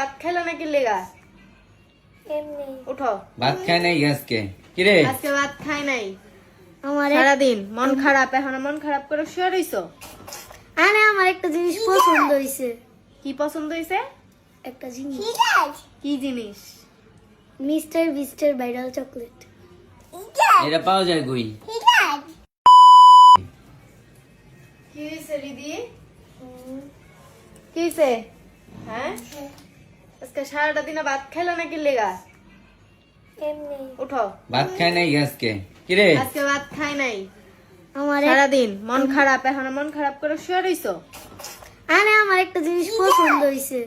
ভাত খাইলা নাকি লেগা? এমনি। উঠো। ভাত খায় নাই আজকে। কিরে আজকে ভাত খাই নাই। আমার সারাদিন মন খারাপ এখন মন খারাপ করে শুয়ে রইছো? আরে আমার একটা জিনিস পছন্দ হয়েছে কি পছন্দ হয়েছে একটা জিনিস। কি জিনিস? Mister Beast viral chocolate. এটা পাওয়া যায় গুই কি হয়েছে দিদি? কি হ্যাঁ? আজকে সারাটা দিনে ভাত খাইলা নাকি লেগা? এমনি। উঠো। ভাত খায় নাই আজকে। কিরে? আজকে ভাত খাই নাই। আমার সারাদিন মন খারাপ এখন মন খারাপ করে শুয়ে রইছো? আরে আমার একটা জিনিস পছন্দ হয়েছে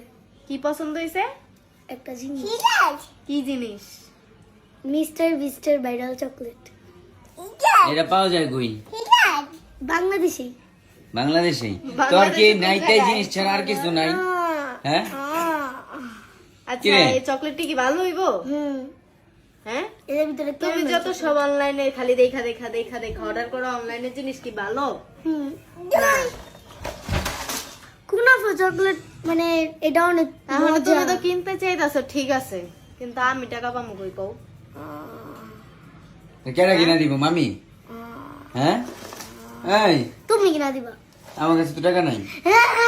কি পছন্দ হয়েছে একটা জিনিস। কি জিনিস? Mister Beast viral chocolate. এটা পাওয়া যায় গুই বাংলাদেশি। বাংলাদেশে? তোর কি নাইটাই জিনিস ছাড়া আর কিছু নাই? হ্যাঁ? আচ্ছা এই চকলেটটি কি ভালো হইব? হ্যাঁ? এর ভিতরে তুমি যত সব অনলাইনে খালি দেখা দেখা দেখা দেখা অর্ডার করো অনলাইনের জিনিস কি ভালো? হুম। কুনাফা চকলেট মানে এটা অনেক তাহলে তুমি তো কিনতে চাইতাছো ঠিক আছে। কিন্তু আমি টাকা পাবো কই কও? কেডা কিনা দিব মামি? হ্যাঁ? এই। তুমি কিনা দিবা। আমার কাছে তো টাকা নাই। তোমার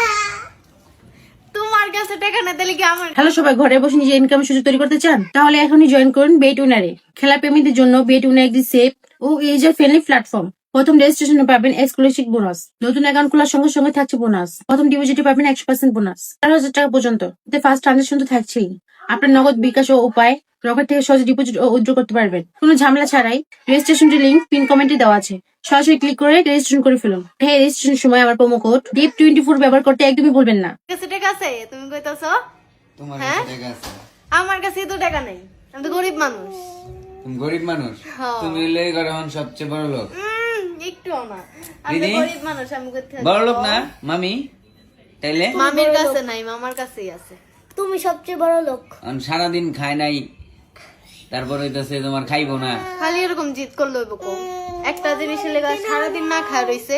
হ্যালো সবাই, ঘরে বসে নিজে ইনকাম সুযোগ তৈরি করতে চান? তাহলে এখনই জয়েন করুন বেট উনারে খেলা প্রেমীদের জন্য বেট উনার একটি সেফ ও ইউজার ফ্রেন্ডলি প্ল্যাটফর্ম প্রথম রেজিস্ট্রেশনে পাবেন এক্সক্লুসিভ বোনাস নতুন অ্যাকাউন্ট খোলার সঙ্গে সঙ্গে থাকছে বোনাস প্রথম ডিপোজিটে পাবেন একশো পার্সেন্ট বোনাস চার হাজার টাকা পর্যন্ত। ফার্স্ট ট্রানজাকশন তো থাকছেই। আপনার নগদ বিকাশ ও উপায় রকেট থেকে সহজে ডিপোজিট ও উইথড্র করতে পারবেন। কোনো ঝামেলা ছাড়াই রেজিস্ট্রেশনটি লিঙ্ক পিন কমেন্টে দেওয়া আছে। সরাসরি ক্লিক করে রেজিস্ট্রেশন করে ফেলুন। হ্যাঁ রেজিস্ট্রেশন সময় আমার promo code dip twenty four ব্যবহার করতে একদমই ভুলবেন না। কাছে টাকা আছে। তুমি কইতাছো? তোমার হ্যাঁ? কাছে আমার কাছে তো টাকা নাই। আমি তো গরিব মানুষ। তুমি গরিব মানুষ। তুমি হলে ঘরে এখন সবচেয়ে বড় লোক। উম, একটুও না আমি গরিব মানুষ আমি কোথায় বড় লোক না? মামি? তাইলে? মামির কাছে নাই মামার কাছেই আছে। তুমি সবচেয়ে বড় লোক। এখন সারাদিন খায় নাই তারপর হইতাছে তোমার খাইবো না। খালি এরকম জিদ করলে হইব কো। একটা জিনিসের লেগে সারাদিন না খায় রইছে।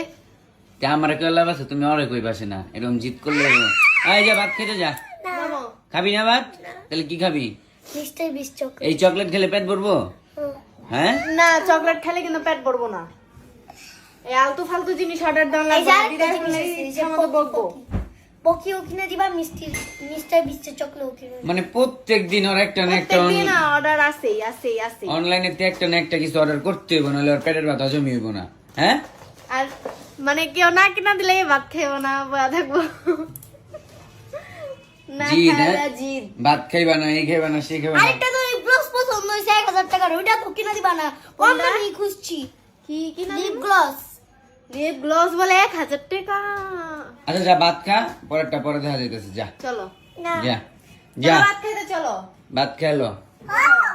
তা আমার কেউ লাভ আছে তুমি অরে কই পাশে না এরকম জিত করলে। আয় যা ভাত খেতে যা। খাবি না ভাত? তাহলে কি খাবি? এই চকলেট খেলে পেট ভরবো? হ্যাঁ? না চকলেট খেলে কিন্তু পেট ভরবো না। এই আলতু ফালতু জিনিস অর্ডার লাগবে মতো বকবো। পকিও কিনে দিবা মিষ্টি মিস্টার বিস্টের চকলেট কিনে দিবা। মানে প্রত্যেক দিন ওর একটা না একটা প্রত্যেকদিন অর্ডার আছেই আছেই আছেই। অনলাইনে একটা না একটা কিছু অর্ডার করতে হইব নাহলে ওর পেটের ব্যথা জমি হইব না। হ্যাঁ? আর মানে কেউ না কিনা দিলে ভাত খেয়েও না বয়া থাকব। না জিদ, হ্যাঁ? জিদ। ভাত খাইবা না এই খাইবা না সেই খাইবা না। আরেকটা তো গ্লস পছন্দ এক হাজার টাকার ওইটা তো কিনে দিবা না। কম খুঁজছি। কি কিনা লিপ গ্লস লিপ গ্লস বলে এক হাজার টাকা। আচ্ছা যা ভাত খা পরেরটা পরে দেখা যাইতেছে যা। চলো। না। যা যা। ভাত খাইতে চলো। ভাত খেলো। আহ,